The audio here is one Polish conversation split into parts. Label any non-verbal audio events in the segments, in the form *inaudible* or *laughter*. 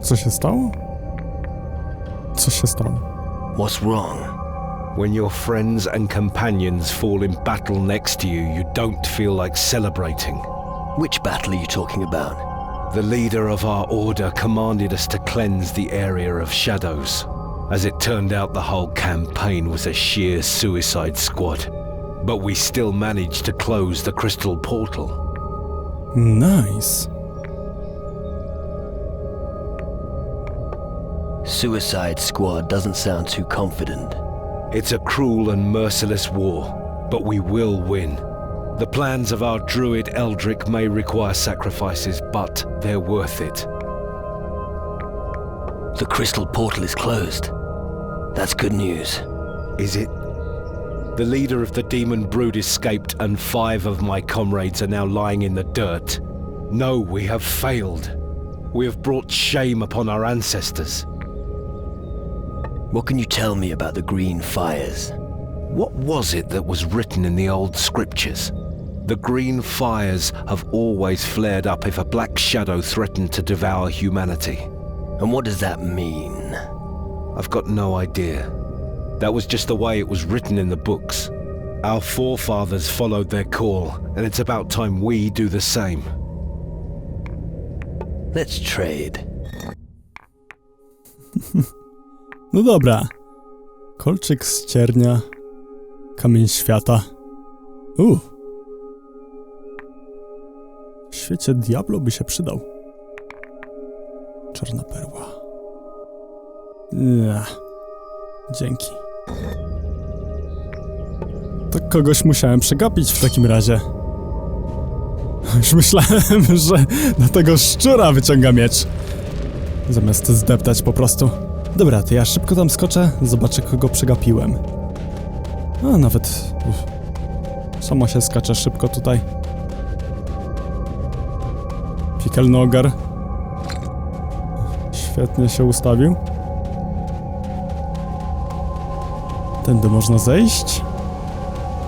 Co się stało? Co się stało? What's wrong? When your friends and companions fall in battle next to you, you don't feel like celebrating. Which battle are you talking about? The leader of our order commanded us to cleanse the area of shadows. As it turned out, the whole campaign was a sheer suicide squad. But we still managed to close the crystal portal. Nice. Suicide Squad doesn't sound too confident. It's a cruel and merciless war, but we will win. The plans of our druid Eldrick may require sacrifices, but they're worth it. The crystal portal is closed. That's good news. Is it? The leader of the demon brood escaped, and five of my comrades are now lying in the dirt. No, we have failed. We have brought shame upon our ancestors. What can you tell me about the green fires? What was it that was written in the old scriptures? The green fires have always flared up if a black shadow threatened to devour humanity. And what does that mean? I've got no idea. That was just the way it was written in the books. Our forefathers followed their call, and it's about time we do the same. Let's trade. No dobra. Kolczyk z ciernia. Kamień świata. U. W świecie Diablo by się przydał. Czarna perła. Nie. Dzięki. To kogoś musiałem przegapić w takim razie. Już myślałem, *laughs* że na tego szczura wyciąga miecz. Zamiast zdeptać po prostu. Dobra, to ja szybko tam skoczę, zobaczę kogo przegapiłem. A nawet... uff, Samo się skacze szybko tutaj. Piekielny ogar. Świetnie się ustawił. Tędy można zejść.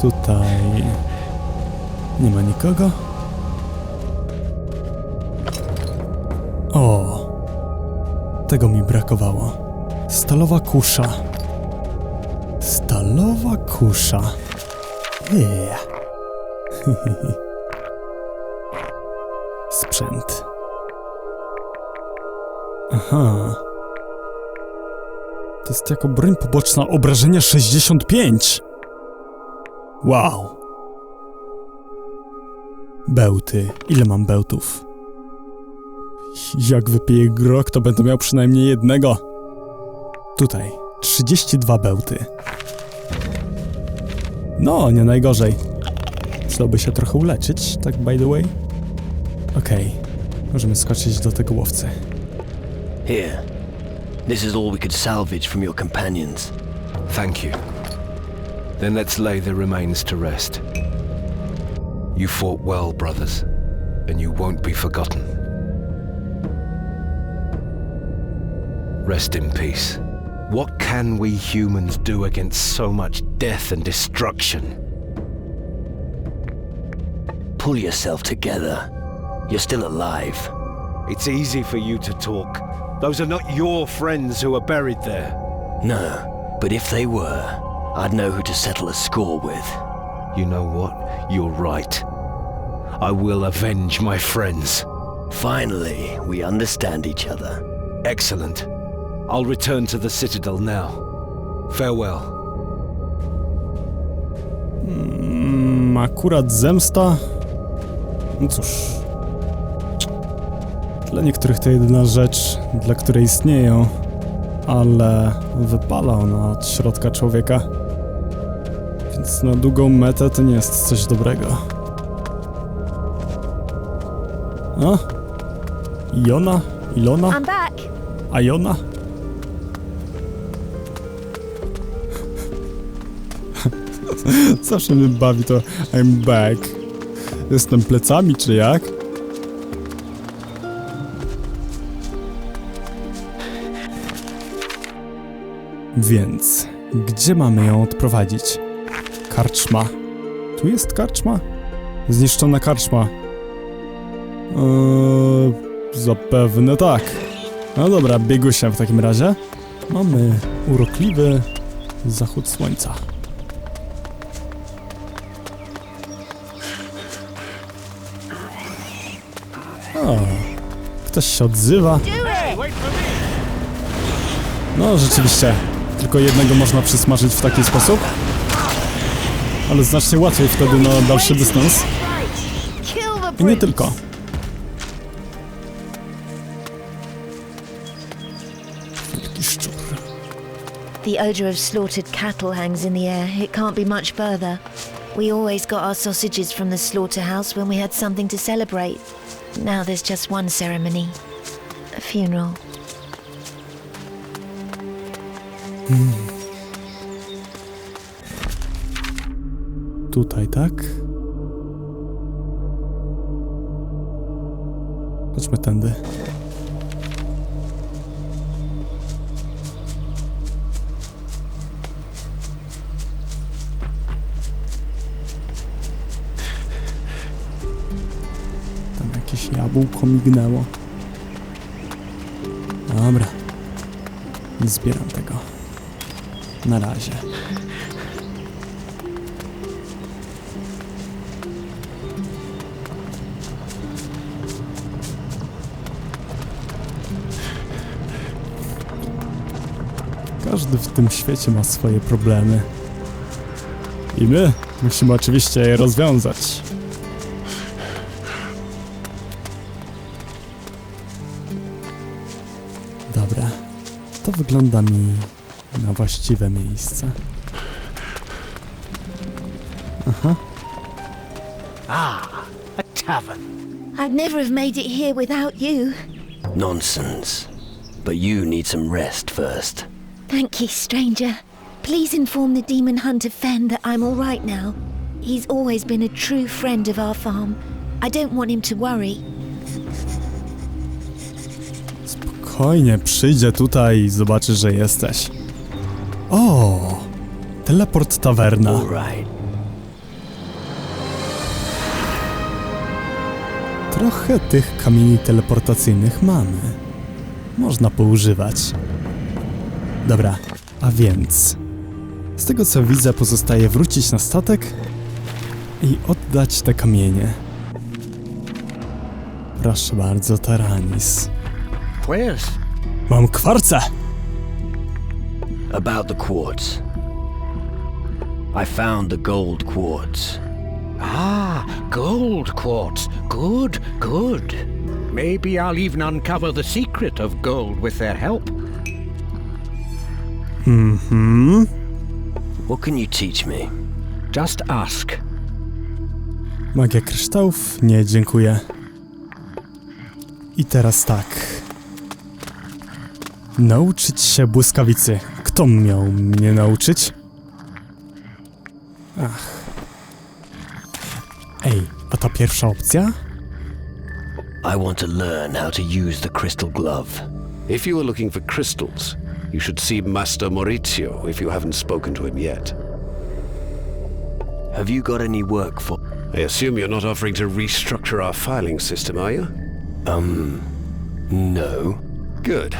Tutaj... Nie ma nikogo. O! Tego mi brakowało. Stalowa kusza. Stalowa kusza. Yeah. *laughs* Sprzęt. Aha. To jest jako broń poboczna obrażenia 65. Wow. Bełty. Ile mam bełtów? Jak wypiję grog, to będę miał przynajmniej jednego. Tutaj 32 bełty. No, nie najgorzej. Przydałby się trochę uleczyć, tak by the way. Okej, możemy skoczyć do tego łowcy. Here. This is all we could salvage from your companions. Thank you. Then let's lay the remains to rest. You fought well, brothers, and you won't be forgotten. Rest in peace. What can we humans do against so much death and destruction? Pull yourself together. You're still alive. It's easy for you to talk. Those are not your friends who are buried there. No, but if they were, I'd know who to settle a score with. You know what? You're right. I will avenge my friends. Finally, we understand each other. Excellent. I'll return to the Citadel now. Farewell. Mm, akurat zemsta. No cóż. Dla niektórych to jedyna rzecz, dla której istnieją, ale wypala ona od środka człowieka. Więc na długą metę to nie jest coś dobrego. A? Iona? Ilona? I'm back. A *laughs* Zawsze mnie bawi to I'm back. Jestem plecami, czy jak? Więc, gdzie mamy ją odprowadzić? Karczma. Tu jest karczma? Zniszczona karczma. Eee, zapewne tak. No dobra, biegusia w takim razie. Mamy urokliwy zachód słońca. Ktoś się odzywa. No, rzeczywiście. Tylko jednego można przysmażyć w taki sposób. Ale znacznie łatwiej wtedy na dalszy dystans. I nie tylko. The odour of slaughtered cattle hangs in the air. It can't be much further. We always got our sausages from the slaughterhouse when we had something to celebrate. Now there's just one ceremony a funeral. Hmm. Tutaj, tak? Chodźmy tędy. Jakieś jabłko mignęło. Dobra. Nie zbieram tego. Na razie. Każdy w tym świecie ma swoje problemy. I my musimy oczywiście je rozwiązać. Wygląda mi na właściwe miejsce. Aha, Ah, A tavern. I'd never have made it here without you. Nonsense. But you need some rest first. Thank you, stranger. Please inform the demon hunter Fen that I'm all right now. He's always been a true friend of our farm. I don't want him to worry. Spokojnie, przyjdzie tutaj i zobaczy, że jesteś. O, teleport tawerna. Trochę tych kamieni teleportacyjnych mamy. Można poużywać. Dobra, a więc. Z tego co widzę, pozostaje wrócić na statek i oddać te kamienie. Proszę bardzo, Taranis. Where's Mam kwarce! About the quartz. I found the gold quartz. Ah, gold quartz. Good, good. Maybe I'll even uncover the secret of gold with their help. Hmm? What can you teach me? Just ask. Magia kryształów? Nie, dziękuję. I teraz tak. Nauczyć się błyskawicy. Kto miał mnie nauczyć? Ach. Ej, a ta pierwsza opcja? I want to learn how to use the crystal glove. If you are looking for crystals, you should see Master Maurizio if you haven't spoken to him yet. Have you got any work for. I assume you're not offering to restructure our filing system, are you? Um. No. Good.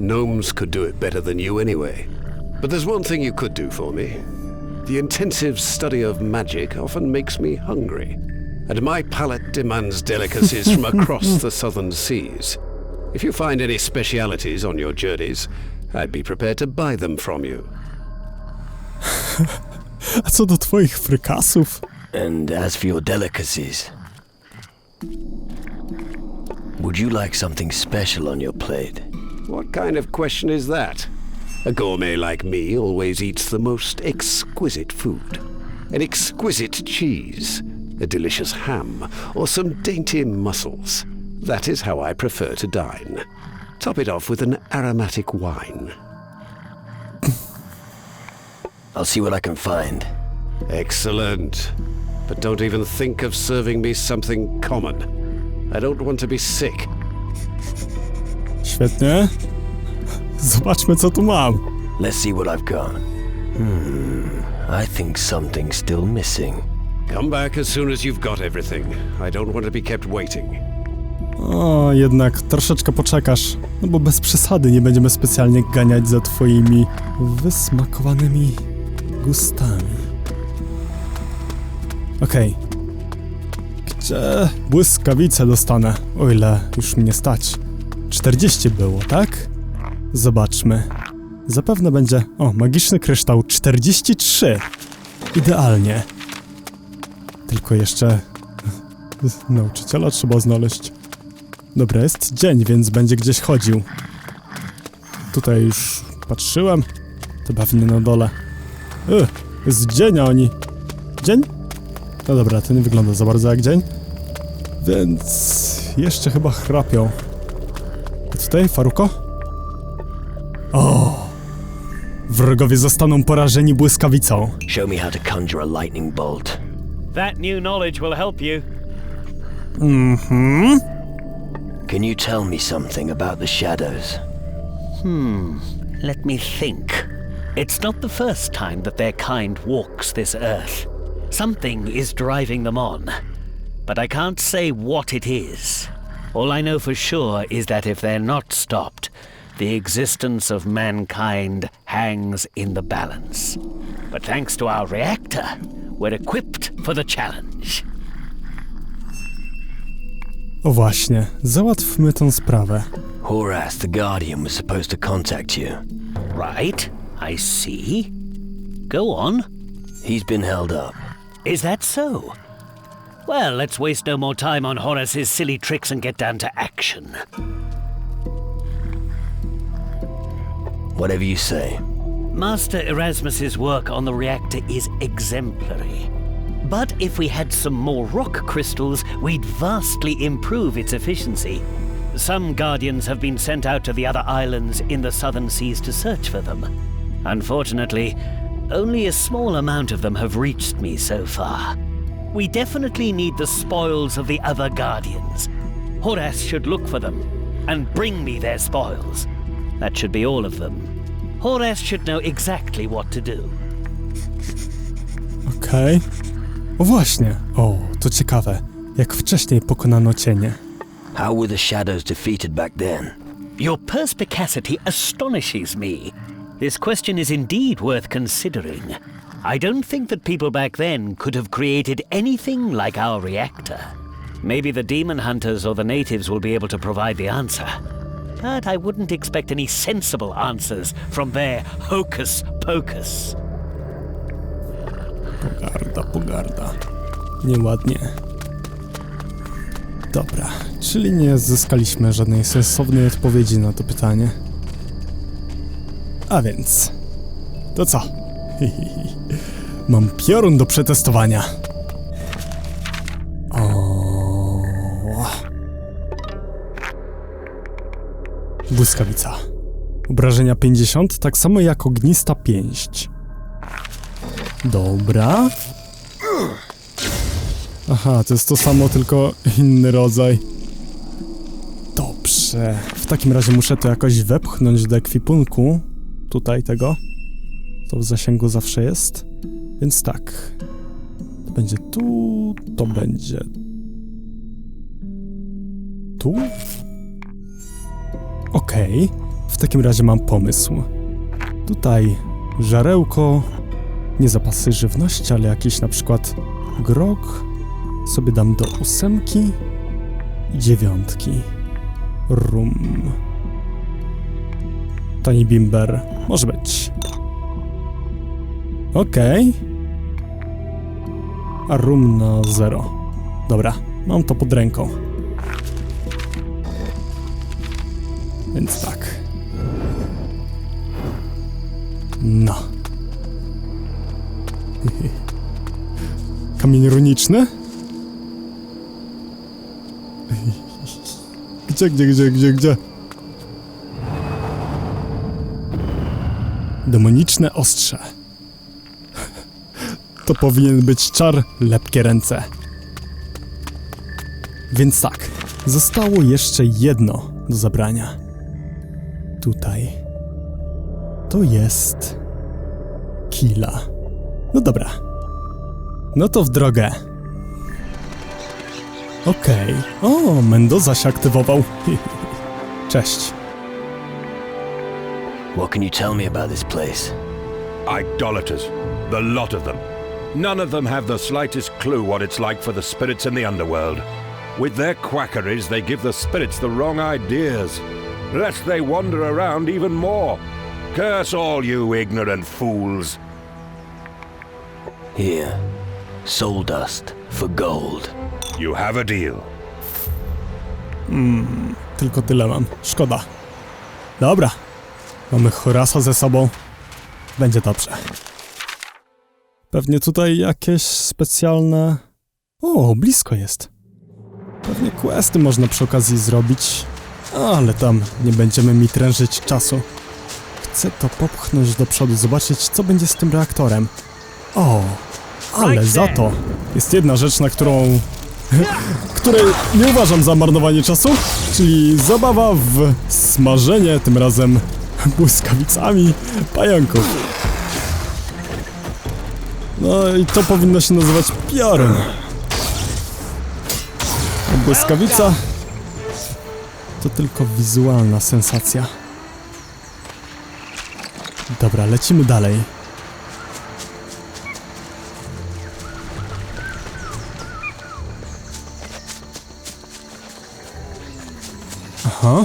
Gnomes could do it better than you anyway. But there's one thing you could do for me. The intensive study of magic often makes me hungry, and my palate demands delicacies from *laughs* across the southern seas. If you find any specialities on your journeys, I'd be prepared to buy them from you. *laughs* A co do twoich frykasów? And as for your delicacies. Would you like something special on your plate? What kind of question is that? A gourmet like me always eats the most exquisite food. An exquisite cheese, a delicious ham, or some dainty mussels. That is how I prefer to dine. Top it off with an aromatic wine. *laughs* I'll see what I can find. Excellent. But don't even think of serving me something common. I don't want to be sick. Świetnie. Zobaczmy, co tu mam. Let's see what I've got. Hmm. I think something's still missing. Come back as soon as you've got everything. I don't want to be kept waiting. O, jednak troszeczkę poczekasz. No bo bez przesady nie będziemy specjalnie ganiać za twoimi wysmakowanymi gustami. Okej. Gdzie błyskawice dostanę? O ile już mnie stać. 40 było, tak? Zobaczmy. Zapewne będzie... O, magiczny kryształ 43. Idealnie. Tylko jeszcze... *laughs* Nauczyciela trzeba znaleźć. Dobra, jest dzień, więc będzie gdzieś chodził. Tutaj już patrzyłem. To pewnie na dole. Y, jest dzień, a oni... Dzień? No dobra, to nie wygląda za bardzo jak dzień. Więc... jeszcze chyba chrapią. A tutaj, Faruko? O! Wrogowie zostaną porażeni błyskawicą. Show me how to conjure a lightning bolt. That new knowledge will help you. Mhm. Can you tell me something about the shadows? Hmm, Let me think. It's not the first time that their kind walks this earth. Something is driving them on. But I can't say what it is. All I know for sure is that if they're not stopped, the existence of mankind hangs in the balance. But thanks to our reactor, we're equipped for the challenge. O właśnie, załatwmy tą sprawę. Horace, the Guardian, was supposed to contact you. Right? I see. Go on. He's been held up. Is that so? Well, let's waste no more time on Horace's silly tricks and get down to action. Whatever you say. Master Erasmus's work on the reactor is exemplary. But if we had some more rock crystals, we'd vastly improve its efficiency. Some guardians have been sent out to the other islands in the southern seas to search for them. Unfortunately, only a small amount of them have reached me so far. We definitely need the spoils of the other guardians. Horace should look for them and bring me their spoils. That should be all of them. Horace should know exactly what to do. Okej. O właśnie. O, to ciekawe. Jak wcześniej pokonano cienie. How were the shadows defeated back then? Your perspicacity astonishes me. This question is indeed worth considering. I don't think that people back then could have created anything like our reactor. Maybe the demon hunters or the natives will be able to provide the answer. But I wouldn't expect any sensible answers from their hocus pocus. Pogarda, pogarda. Nieładnie. Dobra, czyli nie zyskaliśmy żadnej sensownej odpowiedzi na to pytanie. A więc... To co? *laughs* Mam piorun do przetestowania. O. Błyskawica. Obrażenia 50, tak samo jak ognista pięść. Dobra. Aha, to jest to samo, tylko inny rodzaj. Dobrze. W takim razie muszę to jakoś wepchnąć do ekwipunku. Tutaj tego. To w zasięgu zawsze jest. Więc tak. To będzie tu, to będzie tu. Okej. W takim razie mam pomysł. Tutaj żarełko, nie zapasy żywności, ale jakiś na przykład grog sobie dam do ósemki i dziewiątki. Rum. Tani bimber. Może być. Okej. A rum na zero. Dobra, mam to pod ręką. Więc tak. No. *laughs* Kamień runiczny? *laughs* Gdzie, gdzie, gdzie, gdzie, gdzie? Demoniczne ostrze. To powinien być czar lepkie ręce. Więc tak, zostało jeszcze jedno do zabrania. Tutaj. To jest... Kila. No dobra. No to w drogę. Okej. O, Mendoza się aktywował. *laughs* Cześć. What can you tell me about this place? Idolaters. The lot of them. None of them have the slightest clue what it's like for the spirits in the underworld. With their quackeries, they give the spirits the wrong ideas, lest they wander around even more. Curse all you ignorant fools. Here. Soul dust for gold. You have a deal. Hmm, tylko tyle mam. Szkoda. Dobra. Mamy Horasa ze sobą. Będzie dobrze. Pewnie tutaj jakieś specjalne... O, blisko jest. Pewnie questy można przy okazji zrobić. Ale tam nie będziemy mi trężyć czasu. Chcę to popchnąć do przodu, zobaczyć co będzie z tym reaktorem. O, ale za to jest jedna rzecz, na którą *laughs* której nie uważam za marnowanie czasu, czyli zabawa w smażenie, tym razem błyskawicami pająków. No i to powinno się nazywać piorun. A Błyskawica to tylko wizualna sensacja. Dobra, lecimy dalej. Aha.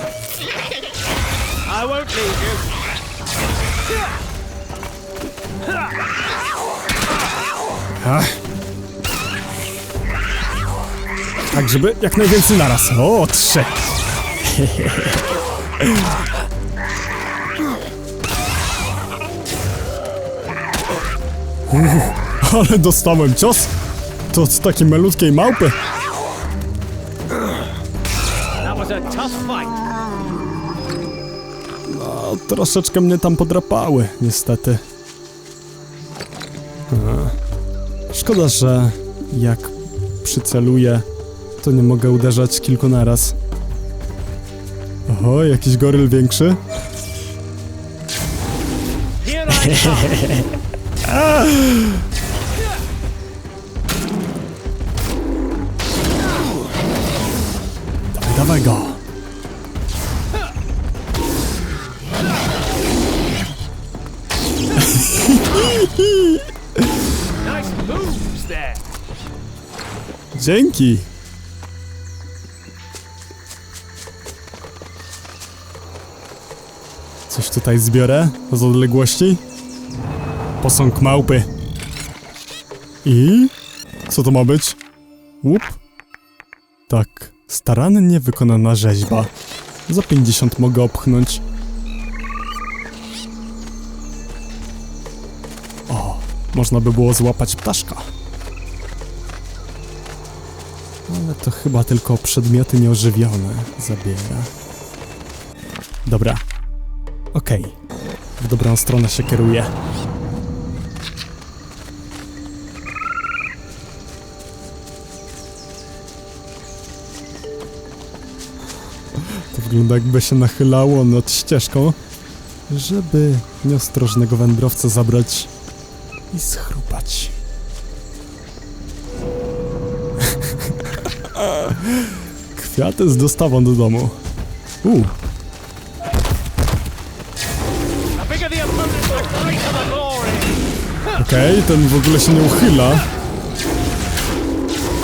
Ach. Tak, żeby jak najwięcej naraz. O, trzy. Uff, *laughs* ale dostałem cios. To od takiej malutkiej małpy. No, troszeczkę mnie tam podrapały, niestety. Szkoda, że jak przyceluję, to nie mogę uderzać kilku naraz. Oho, jakiś goryl większy? Dawaj, *laughs* dawaj go! *laughs* Dzięki! Coś tutaj zbiorę z odległości? Posąg małpy. I? Co to ma być? Łup? Tak, starannie wykonana rzeźba. Za 50 mogę opchnąć. O, można by było złapać ptaszka. Ale to chyba tylko przedmioty nieożywione zabiera. Dobra. Okej. W dobrą stronę się kieruję. To wygląda jakby się nachylało nad ścieżką, żeby nieostrożnego wędrowca zabrać i schrupać. Kwiaty z dostawą do domu. U. Okej, ten w ogóle się nie uchyla.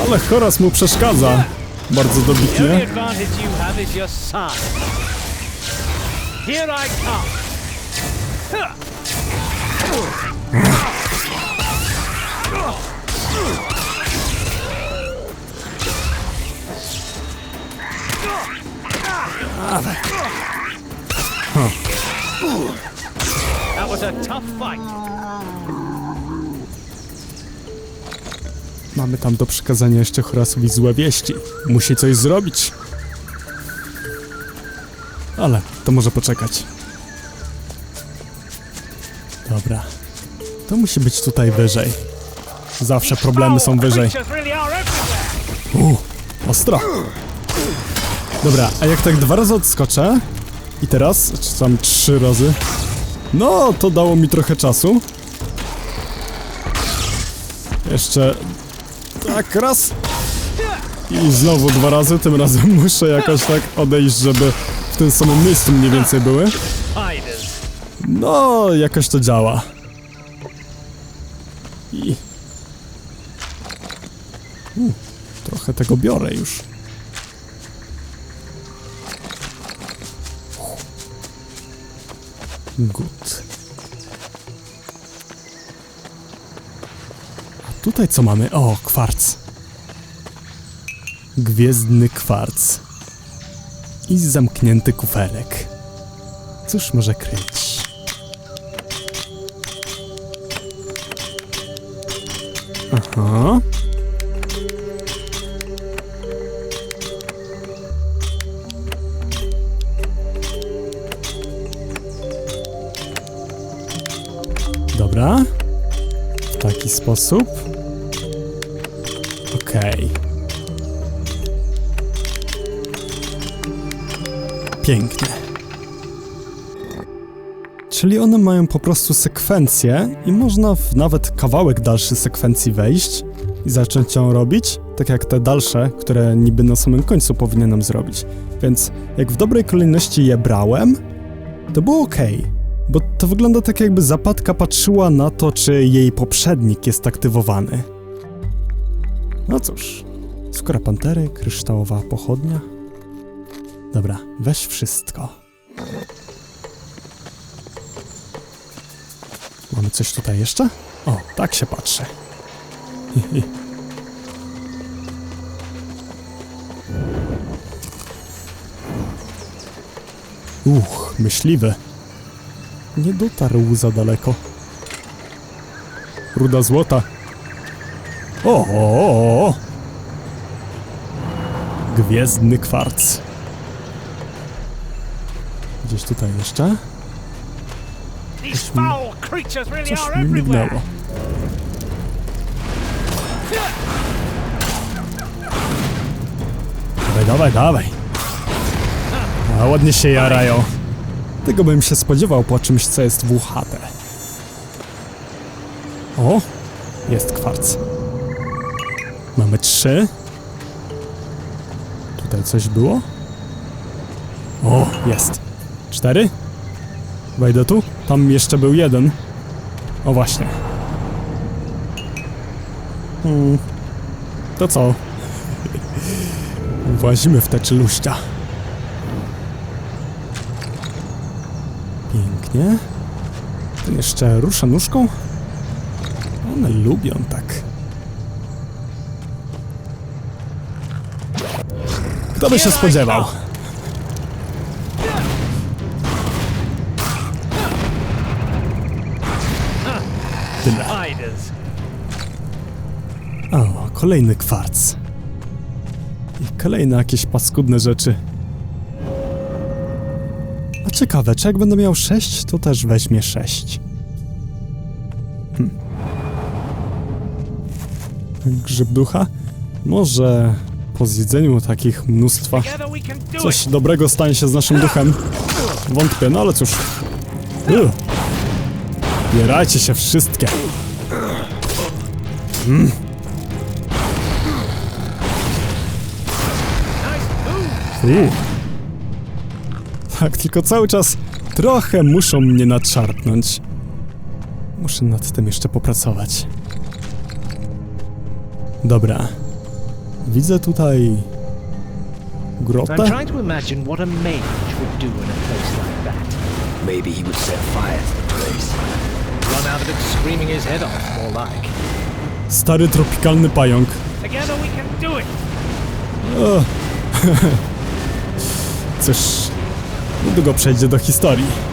Ale Horas mu przeszkadza. Bardzo dobitnie. That was a tough fight. Mamy tam do przekazania jeszcze Horasowi złe wieści. Musi coś zrobić. Ale to może poczekać. Dobra. To musi być tutaj wyżej. Zawsze problemy są wyżej. Creatures really are everywhere. U, ostro. Dobra, a jak tak dwa razy odskoczę i teraz, czy tam trzy razy, no to dało mi trochę czasu. Jeszcze tak raz I znowu dwa razy, tym razem *laughs* muszę jakoś tak odejść, żeby w tym samym miejscu mniej więcej były. No, jakoś to działa. I... U, trochę tego biorę już. A tutaj co mamy? O, kwarc. Gwiezdny kwarc. I zamknięty kuferek. Cóż może kryć? Aha. Sposób. Okej. Pięknie. Czyli one mają po prostu sekwencję i można w nawet kawałek dalszy sekwencji wejść i zacząć ją robić, tak jak te dalsze, które niby na samym końcu powinienem zrobić. Więc jak w dobrej kolejności je brałem, to było ok, to wygląda tak jakby zapadka patrzyła na to, czy jej poprzednik jest aktywowany. No cóż, skóra pantery, kryształowa pochodnia. Dobra, weź wszystko. Mamy coś tutaj jeszcze? O, tak się patrzę. Hihi. *laughs* Uch, myśliwy. Nie dotarł za daleko. Ruda złota. O, o, o, o. Gwiezdny kwarc. Gdzieś tutaj jeszcze? Creatures really Coś mi mignęło. Dawaj, dawaj, dawaj. A ładnie się jarają. Tego bym się spodziewał po czymś, co jest włuchate. O, jest kwarc. Mamy trzy. Tutaj coś było? O, jest. Cztery. Wejdę tu? Tam jeszcze był jeden. O właśnie. Hmm. To co? *laughs* Włazimy w te czeluścia. Pięknie. Ten jeszcze rusza nóżką? One lubią tak. Kto by się spodziewał? Tyle. O, kolejny kwarc. I kolejne jakieś paskudne rzeczy. Ciekawe, czy jak będę miał 6, to też weźmie 6. Hm. Grzyb ducha? Może po zjedzeniu takich mnóstwa coś dobrego stanie się z naszym duchem. Wątpię, no ale cóż. Bierajcie się wszystkie. Mm. Tak, tylko cały czas trochę muszą mnie nadszarpnąć. Muszę nad tym jeszcze popracować. Dobra. Widzę tutaj... grotę? I'm trying to imagine what a mage would do in a place like that. Maybe he would set fire to the place. Run out of it screaming his head off, more like. Stary tropikalny pająk. Together we can do it. O. *laughs* Cóż, niedługo przejdzie do historii.